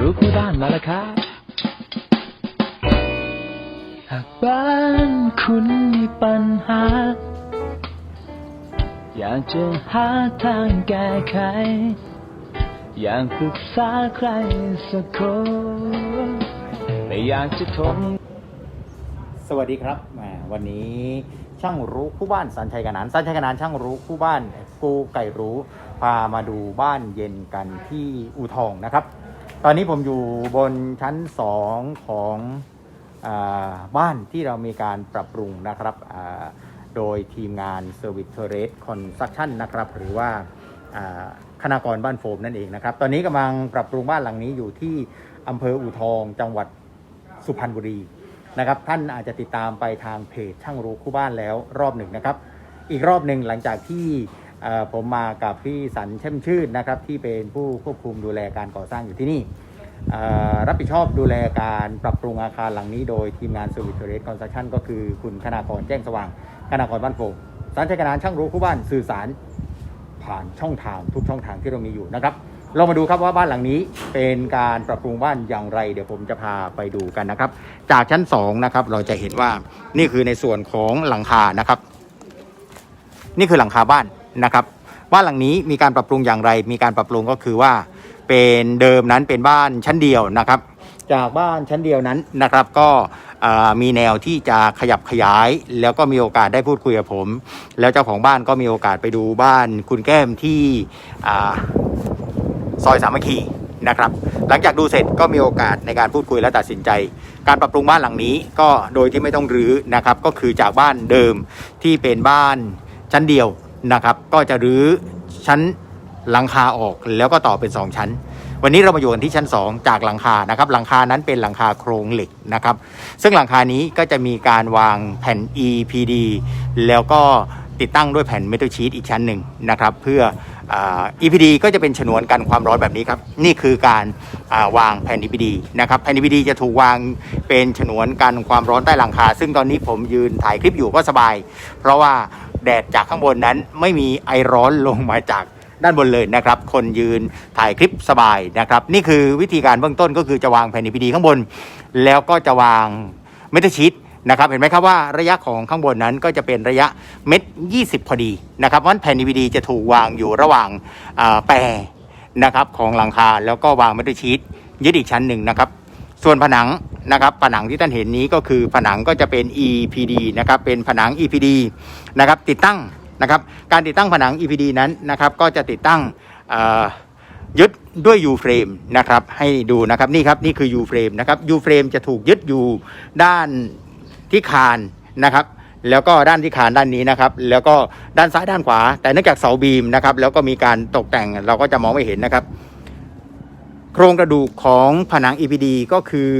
รู้คู่บ้านมาแล้วครับหากบ้านคุณมีปัญหา อยากจะหาทางแก้ไข อยากปรึกษาใครสักคนไม่อยากจะทนสวัสดีครับแหมวันนี้ช่างรู้คู่บ้านสันชัยขนานสันชัยขนานช่างรู้คู่บ้านกูไก่รู้พามาดูบ้านเย็นกันที่อูทองนะครับ ตอนนี้ผมอยู่บนชั้นสองของอาบ้านที่เรามีการปรับปรุงนะครับอ่าโดยทีมงาน Service t e r r a c e Construction นะครับ หรือว่าอ่าคณากรบ้านโฟมนั่นเองนะครับ ตอนนี้กำลังปรับปรุงบ้านหลังนี้อยู่ที่อำเภออูทองจังหวัดสุพรรณบุรีนะครับท่านอาจจะติดตามไปทางเพจช่างรู้คู่บ้านแล้วรอบหนึ่งนะครับ อีกรอบหนึ่งหลังจากที่ ผมมากับพี่สันเช่มชื่นนะครับที่เป็นผู้ควบคุมดูแลการก่อสร้างอยู่ที่นี่ รับผิดชอบดูแลการปรับปรุงอาคารหลังนี้โดยทีมงาน Service t e r r a c e Construction ก็คือคุณคณากรแจ้งสว่างคณากรบ้านโฟมสารชัยกนานช่างรู้คู่บ้านสื่อสารผ่านช่องทางทุกช่องทางที่เรามีอยู่นะครับ เรามาดูครับว่าบ้านหลังนี้เป็นการปรับปรุงบ้านอย่างไร เดี๋ยวผมจะพาไปดูกันนะครับ จากชั้น2นะครับเราจะเห็นว่านี่คือในส่วนของหลังคานะครับ นี่คือหลังคาบ้าน นะครับบ้านหลังนี้มีการปรับปรุงอย่างไร มีการปรับปรุงก็คือว่า เป็นเดิมนั้นเป็นบ้านชั้นเดียวนะครับ จากบ้านชั้นเดียวนั้นนะครับก็มีแนวที่จะขยับขยาย แล้วก็มีโอกาสได้พูดคุยกับผม แล้วเจ้าของบ้านก็มีโอกาสไปดูบ้านคุณแก้มที่ซอยสามัคคีนะครับหลังจากดูเสร็จก็มีโอกาสในการพูดคุยและตัดสินใจ การปรับปรุงบ้านหลังนี้ก็โดยที่ไม่ต้องรื้อนะครับก็คือจากบ้านเดิมที่เป็นบ้านชั้นเดียว นะครับ ก็จะรื้อชั้นหลังคาออกแล้วก็ต่อเป็น 2 ชั้น วันนี้เรามาอยู่กันที่ชั้น 2 จากหลังคานะครับหลังคานั้นเป็นหลังคาโครงเหล็กนะครับ ซึ่งหลังคานี้ก็จะมีการวางแผ่น EPD แล้วก็ติดตั้งด้วยแผ่นเมทัลชีตอีกชั้นหนึ่งนะครับ เพื่ออ EPD ก็จะเป็นฉนวนกันความร้อนแบบนี้ครับ นี่คือการาวางแผ่น EPD นะครับแผ่น EPD จะถูกวางเป็นฉนวนกันความร้อนใต้หลังคา ซึ่งตอนนี้ผมยืนถ่ายคลิปอยู่ก็สบาย เพราะว่า แดดจากข้างบนนั้นไม่มีไอร้อนลงมาจากด้านบนเลยนะครับ คนยืนถ่ายคลิปสบายนะครับ นี่คือวิธีการเบื้องต้นก็คือจะวางแผ่น EPD ข้างบน แล้วก็จะวางเมทัลชีตนะครับ เห็นไหมครับว่าระยะของข้างบนนั้นก็จะเป็นระยะเม็ด 20 พอดีนะครับเพราะฉะนั้นแผ่น EPD จะถูกวางอยู่ระหว่างแปรนะครับของหลังคาแล้วก็วางเมทัลชีตยึดอีกชั้นหนึ่งนะครับ ส่วนผนังนะครับผนังที่ท่านเห็นนี้ก็คือผนังก็จะเป็น EPD นะครับเป็นผนัง EPD นะครับติดตั้งนะครับการติดตั้งผนัง EPD นั้นนะครับก็จะติดตั้งยึดด้วย U frame นะครับให้ดูนะครับนี่ครับนี่คือ U frame นะครับ U frame จะถูกยึดอยู่ด้านที่คานนะครับแล้วก็ด้านที่คานด้านนี้นะครับ แล้วก็ด้านซ้ายด้านขวา แต่เนื่องจากเสาบีมนะครับแล้วก็มีการตกแต่งเราก็จะมองไม่เห็นนะครับ ครงกระดูกของผนัง EPD ก็คือ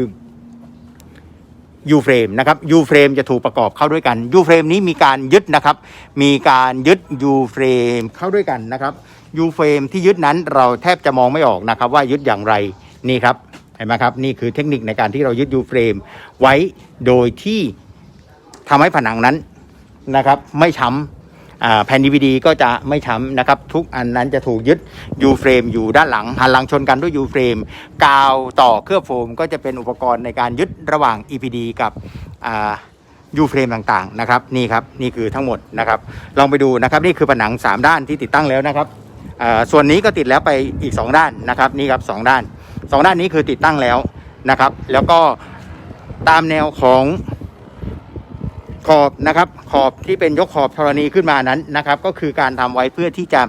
U frame นะครับ U frame จะถูกประกอบเข้าด้วยกัน U frame นี้มีการยึดนะครับ มีการยึด U frame เข้าด้วยกันนะครับ U frame ที่ยึดนั้นเราแทบจะมองไม่ออกนะครับว่ายึดอย่างไรนี่ครับเห็นไหมครับนี่คือเทคนิคในการที่เรายึด U frame ไว้โดยที่ทำให้ผนังนั้นนะครับ ไม่ช้ำอ่า แผ่น DVD ก็จะไม่ช้ำนะครับ ทุกอันนั้นจะถูกยึด U frame อยู่ด้านหลังหันหลังชนกันด้วย U frame กาวต่อเคลือบโฟมก็จะเป็นอุปกรณ์ในการยึดระหว่าง EPD กับอ่า U frame ต่างๆนะครับนี่ครับนี่คือทั้งหมดนะครับลองไปดูนะครับนี่คือผนัง 3 ด้านที่ติดตั้งแล้วนะครับส่วนนี้ก็ติดแล้วไปอีก 2 ด้านนะครับนี่ครับสองด้านสองด้านนี้คือติดตั้งแล้วนะครับ แล้วก็ตามแนวของ ขอบนะครับขอบที่เป็นยกขอบธรณีขึ้นมานั้นนะครับ ก็คือการทำไว้เพื่อที่จะ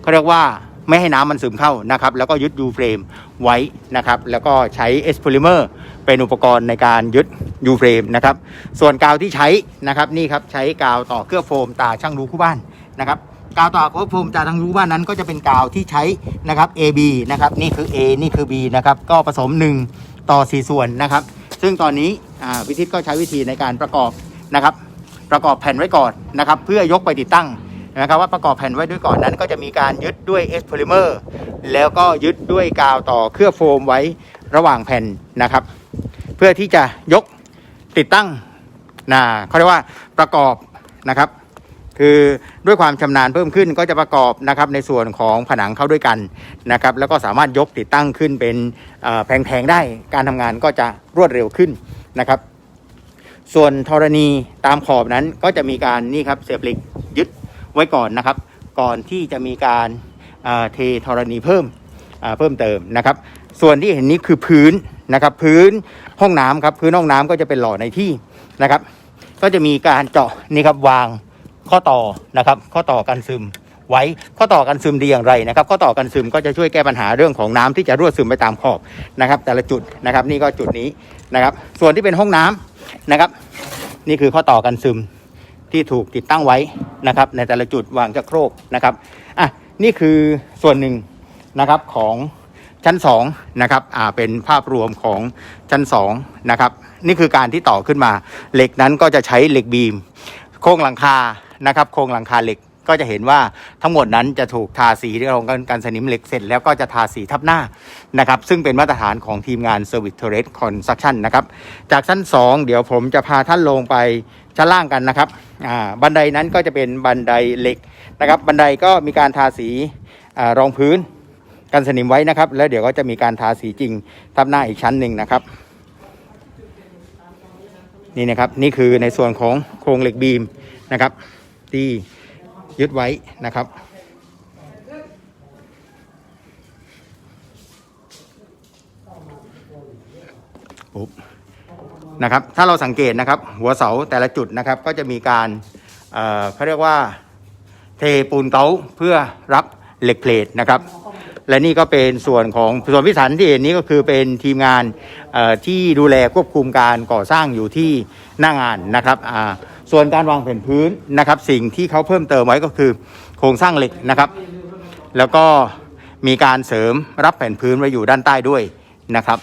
เขาเรียกว่าไม่ให้น้ำมันซึมเข้านะครับ แล้วก็ยึด U frame ไว้นะครับ แล้วก็ใช้เอสโพลิเมอร์เป็นอุปกรณ์ในการยึด U frame นะครับ ส่วนกาวที่ใช้นะครับนี่ครับใช้กาวต่อเคลือบโฟมตาช่างรู้คู่บ้านนะครับกาวต่อเคลือบโฟมตาช่างรู้บ้านนั้น ก็จะเป็นกาวที่ใช้นะครับ AB นะครับนี่คือ A นี่คือ B นะครับก็ผสม 1 ต่อ 4 ส่วนนะครับ ซึ่งตอนนี้วิทิตก็ใช้วิธีในการประกอบนะครับ ประกอบแผ่นไว้ก่อนนะครับ เพื่อยกไปติดตั้งนะครับว่าประกอบแผ่นไว้ด้วยก่อนนั้น ก็จะมีการยึดด้วยเอสโพลิเมอร์แล้วก็ยึดด้วยกาวต่อเคลือบโฟมไว้ระหว่างแผ่นนะครับ เพื่อที่จะยกติดตั้งนะเขาเรียกว่าประกอบนะครับ คือด้วยความชำนาญเพิ่มขึ้นก็จะประกอบนะครับในส่วนของผนังเข้าด้วยกันนะครับแล้วก็สามารถยกติดตั้งขึ้นเป็นแผงๆได้การทำงานก็จะรวดเร็วขึ้นนะครับ ส่วนธรณีตามขอบนั้นก็จะมีการนี่ครับเสียบเหล็กยึดไว้ก่อนนะครับ ก่อนที่จะมีการเทธรณีเพิ่มเอ่อเพิ่มเติมนะครับ ส่วนที่เห็นนี้คือพื้นนะครับ พื้นห้องน้ำครับพื้นห้องน้ำก็จะเป็นหล่อในที่นะครับ ก็จะมีการเจาะนี่ครับวาง ข้อต่อนะครับ ข้อต่อกันซึมไว้ข้อต่อกันซึมดีอย่างไรนะครับข้อต่อกันซึมก็จะช่วยแก้ปัญหาเรื่องของน้ำที่จะรั่วซึมไปตามขอบนะครับ แต่ละจุดนะครับนี่ก็จุดนี้นะครับ ส่วนที่เป็นห้องน้ำนะครับ นี่คือข้อต่อกันซึมที่ถูกติดตั้งไว้นะครับ ในแต่ละจุดวางจะโครกนะครับอะนี่คือส่วนหนึ่งนะครับของชั้น2นะครับอ่าเป็นภาพรวมของชั้น2นะครับนี่คือการที่ต่อขึ้นมา เหล็กนั้นก็จะใช้เหล็กบีม โครงหลังคา นะครับโครงหลังคาเหล็กก็จะเห็นว่าทั้งหมดนั้นจะถูกทาสีที่เราการสนิมเหล็กเสร็จแล้วก็จะทาสีทับหน้านะครับ ซึ่งเป็นมาตรฐานของทีมงาน Service Turret Construction นะครับ จากชั้น 2 เดี๋ยวผมจะพาท่านลงไปชั้นล่างกันนะครับบันไดนั้นก็จะเป็นบันไดเหล็กนะครับ บันไดก็มีการทาสีอรองพื้นกันสนิมไว้นะครับ แล้วเดี๋ยวก็จะมีการทาสีจริงทับหน้าอีกชั้นหนึ่งนะครับนี่นะครับนี่คือในส่วนของโครงเหล็กบีมนะครับ ที่ยึดไว้นะครับ ปุ๊บนะครับ ถ้าเราสังเกตนะครับ หัวเสาแต่ละจุดนะครับ ก็จะมีการเเขาเรียกว่าเทปูนเกาเพื่อรับเหล็กเพลทนะครับ และนี่ก็เป็นส่วนของส่วนพิสันที่เห็นนี้ก็คือเป็นทีมงานที่ดูแลควบคุมการก่อสร้างอยู่ที่หน้างานนะครับอ่า ส่วนการวางแผ่นพื้นนะครับสิ่งที่เขาเพิ่มเติมไว้ก็คือ โครงสร้างเหล็กนะครับ แล้วก็มีการเสริมรับแผ่นพื้นไว้อยู่ด้านใต้ด้วยนะครับ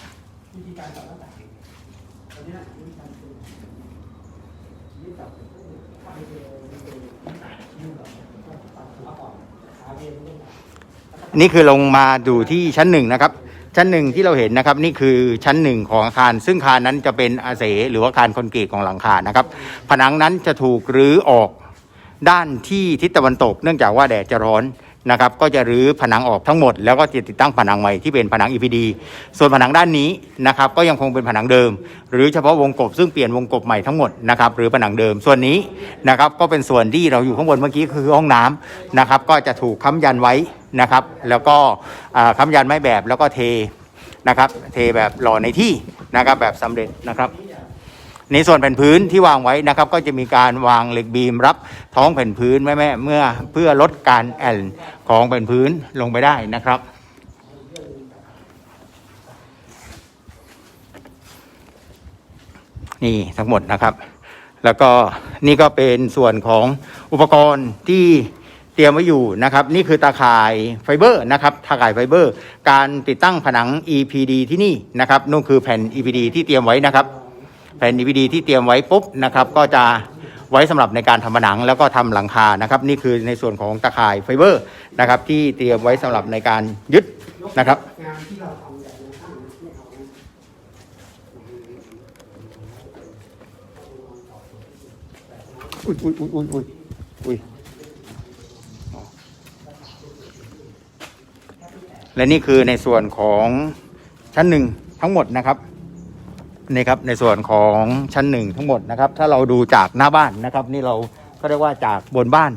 นี่คือลงมาดูที่ชั้นหนึ่งนะครับ ชั้นหนึ่งที่เราเห็นนะครับนี่คือชั้นหนึ่งของอาคาร ซึ่งคารนั้นจะเป็นอาเสหรือว่าอาคารคอนกรีตของหลังคานะครับ ผนังนั้นจะถูกรื้อออกด้านที่ทิศตะวันตก เนื่องจากว่าแดดจะร้อนนะครับ ก็จะรื้อผนังออกทั้งหมด แล้วก็จะติดตั้งผนังใหม่ที่เป็นผนัง EPD ส่วนผนังด้านนี้นะครับ ก็ยังคงเป็นผนังเดิม หรือเฉพาะวงกบซึ่งเปลี่ยนวงกบใหม่ทั้งหมดนะครับ หรือผนังเดิมส่วนนี้นะครับก็เป็นส่วนที่เราอยู่ข้างบนเมื่อกี้คือห้องน้ำนะครับ ก็จะถูกค้ำยันไว้ นะครับ แล้วก็ค้ำยันไม้แบบแล้วก็เทนะครับ เทแบบหล่อในที่นะครับแบบสำเร็จนะครับ ในส่วนแผ่นพื้นที่วางไว้นะครับ ก็จะมีการวางเหล็กบีมรับท้องแผ่นพื้นแม่แม่เมื่อเพื่อลดการแอนของแผ่นพื้นลงไปได้นะครับนี่ทั้งหมดนะครับ แล้วก็นี่ก็เป็นส่วนของอุปกรณ์ที่ เตรียมไว้อยู่นะครับ นี่คือตาข่ายไฟเบอร์นะครับตาข่ายไฟเบอร์ การติดตั้งผนัง EPD ที่นี่นะครับนู่นคือแผ่น EPD ที่เตรียมไว้นะครับ แผ่น DVD ที่เตรียมไว้ปุ๊บนะครับก็จะไว้สำหรับในการทำผนังแล้วก็ทำหลังคานะครับ นี่คือในส่วนของตะข่ายไฟเบอร์นะครับ ที่เตรียมไว้สำหรับในการยึดนะครับอุ้ยอุ้ยอุ้ยอุ้ยอุ้ยอุ้ย และนี่คือในส่วนของชั้นหนึ่งทั้งหมดนะครับนี่ครับในส่วนของชั้นหนึ่งทั้งหมดนะครับ ถ้าเราดูจากหน้าบ้านนะครับ นี่เราก็เรียกว่าจากบนบ้าน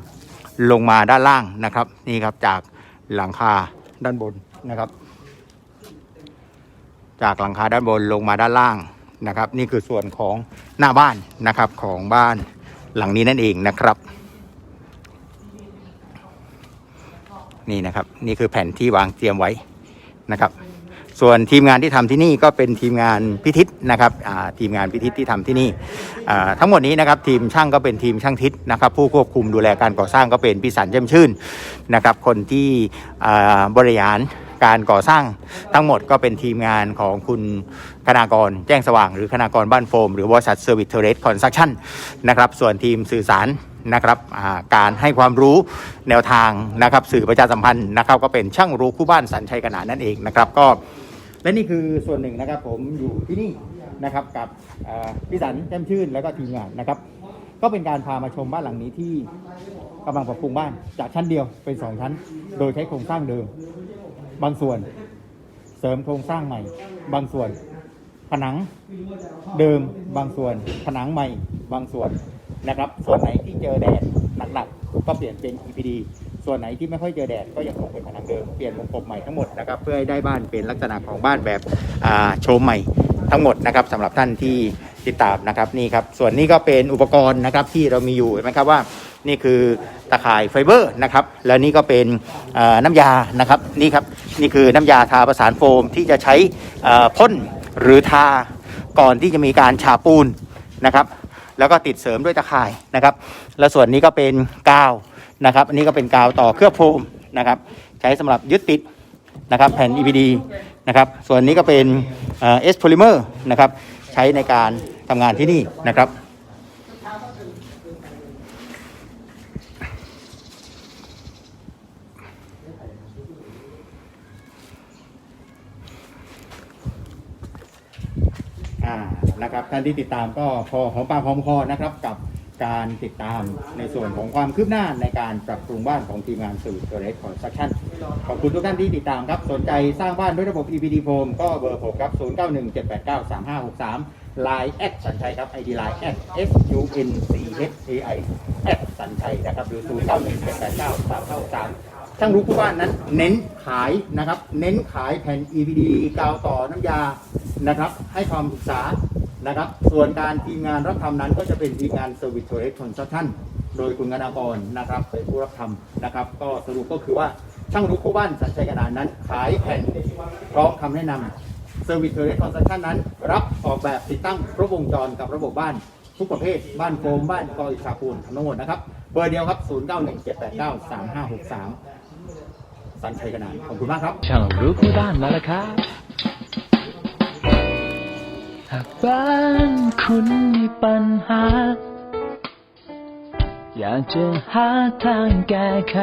ลงมาด้านล่างนะครับ นี่ครับจากหลังคาด้านบนนะครับ จากหลังคาด้านบนลงมาด้านล่างนะครับ นี่คือส่วนของหน้าบ้านนะครับของบ้านหลังนี้นั่นเองนะครับ นี่นะครับ นี่คือแผ่นที่วางเตรียมไว้นะครับ ส่วนทีมงานที่ทำที่นี่ก็เป็นทีมงานพิทิศนะครับทีมงานพิทิศที่ทำที่นี่ทั้งหมดนี้นะครับทีมช่างก็เป็นทีมช่างทิศนะครับ ผู้ควบคุมดูแลการก่อสร้างก็เป็นพิสันเจ้มชื่นนะครับ คนที่บริหาร การก่อสร้างทั้งหมดก็เป็นทีมงานของคุณคณากรแจ้งสว่าง หรือคณากรบ้านโฟม หรือบริษัทเซอร์วิสเทเรสคอนสตรักชั่นนะครับส่วนทีมสื่อสารนะครับการให้ความรู้แนวทางนะครับสื่อประชาสัมพันธ์นะครับก็เป็นช่างรู้คู่บ้านสันชัยขนานนั่นเองนะครับก็และนี่คือส่วนหนึ่งนะครับผมอยู่ที่นี่นะครับกับพี่สันแจ่มชื่นแล้วก็ทีมงานนะครับก็เป็นการพามาชมบ้านหลังนี้ที่ กำลังปรับปรุงบ้านจากชั้นเดียวเป็นสองชั้น โดยใช้โครงสร้างเดิม บางส่วนเสริมโครงสร้างใหม่ บางส่วน ผนังเดิมบางส่วน ผนังใหม่ บางส่วนนะครับ ส่วนไหนที่เจอแดดหนักๆก็เปลี่ยนเป็น EPD ส่วนไหนที่ไม่ค่อยเจอแดดก็ยังคงเป็นผนังเดิมเปลี่ยนวงกบใหม่ทั้งหมดนะครับเพื่อให้ได้บ้านเป็นลักษณะของบ้านแบบโชมใหม่ทั้งหมดนะครับสำหรับท่านที่ ติดตามนะครับนี่ครับส่วนนี้ก็เป็นอุปกรณ์นะครับที่เรามีอยู่เห็นไหมครับว่านี่คือตะข่ายไฟเบอร์นะครับแล้วนี่ก็เป็นน้ำยานะครับนี่ครับนี่คือน้ำยาทาประสานโฟมที่จะใช้พ่นหรือทาก่อนที่จะมีการฉาปูนนะครับแล้วก็ติดเสริมด้วยตะข่ายนะครับ แล้วส่วนนี้ก็เป็นกาวนะครับ อันนี้ก็เป็นกาวต่อเคลือบโฟมนะครับ ใช้สำหรับยึดติดนะครับแผ่น EPD นะครับ ส่วนนี้ก็เป็นเอสโพลิเมอร์นะครับ ช้ในการทำงานที่นี่นะครับนะครับท่านที่ติดตามก็พอหอมปากหอมคอนะครับกับ การติดตามในส่วนของความคืบหน้าในการปรับปรุงบ้านของทีมงานสื่อตัวเล็กคอนสตรักชั่นขอบคุณทุกท่านที่ติดตามครับ สนใจสร้างบ้านด้วยระบบ EPD Foam ก็เบอร์ผมครับ 0917893563 Line แอดสัญชัยครับ ID Line แอด S U N C H A I แอดสัญชัยนะครับหรือ0917893563ช่างรู้ผู้บ้านนั้นเน้นขายนะครับ เน้นขายแผ่น EPD กาวต่อน้ำยานะครับ ให้ความปรึกษา นะครับ ส่วนการทีมงานรับทำนั้นก็จะเป็นทีมงาน Service to r e c o n s t r u c t i o n โดยคุณกนากรนะครับเป็นผู้รับทำนะครับ ก็สรุปก็คือว่าช่างรู้ผู้บ้านสัญชัยกระดานนั้น ขายแผ่นพร้อมคำแนะนำ Service to r e c o n s t r u c t i o n นั้น รับออกแบบติดตั้งครบวงจรกับระบบบ้านทุกประเภท บ้านโฟมบ้านกออิฐาปูนทั้งหมดนะครับ เบอร์เดียวครับ 0917893563 สันชัยกระนานขอบคุณมากครับ ช่างรู้คู่บ้านมาแล้วครับ หากบ้านคุณมีปัญหา อยากจะหาทางแก้ไข